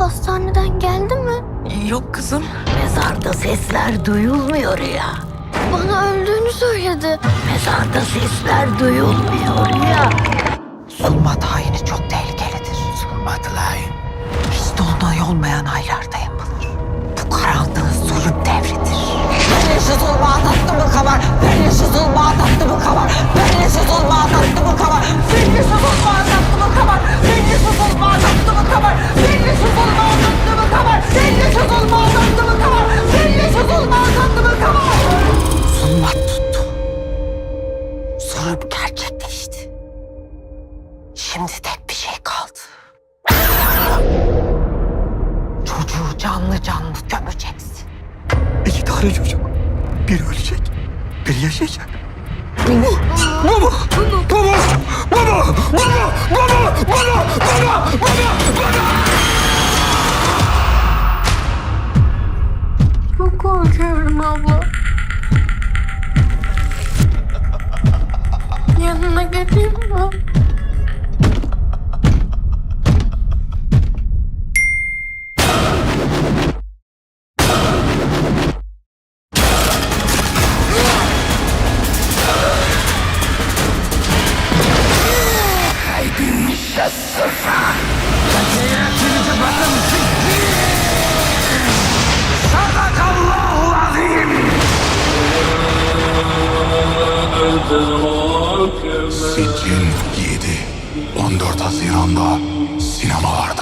Deden geldi mi? Yok kızım. Mezarda sesler duyulmuyor ya. Bana öldüğünü söyledi. Mezarda sesler duyulmuyor ya. Zulmat haini çok tehlikelidir. Zulmat hain. Hiç dolunay olmayan aylarda Şimdi tek bir şey kaldı. Çocuğu canlı canlı gömeceksin. İki tane çocuk. Biri ölecek. Biri yaşayacak. Baba! Baba! Baba! Baba! Baba! Baba! Baba! Baba! Baba! Çok korkuyorum abla. sıfır. Tekeyetinizi bakın Sadakallahu azim. Sicil 7. 14 Haziran'da sinemalarda.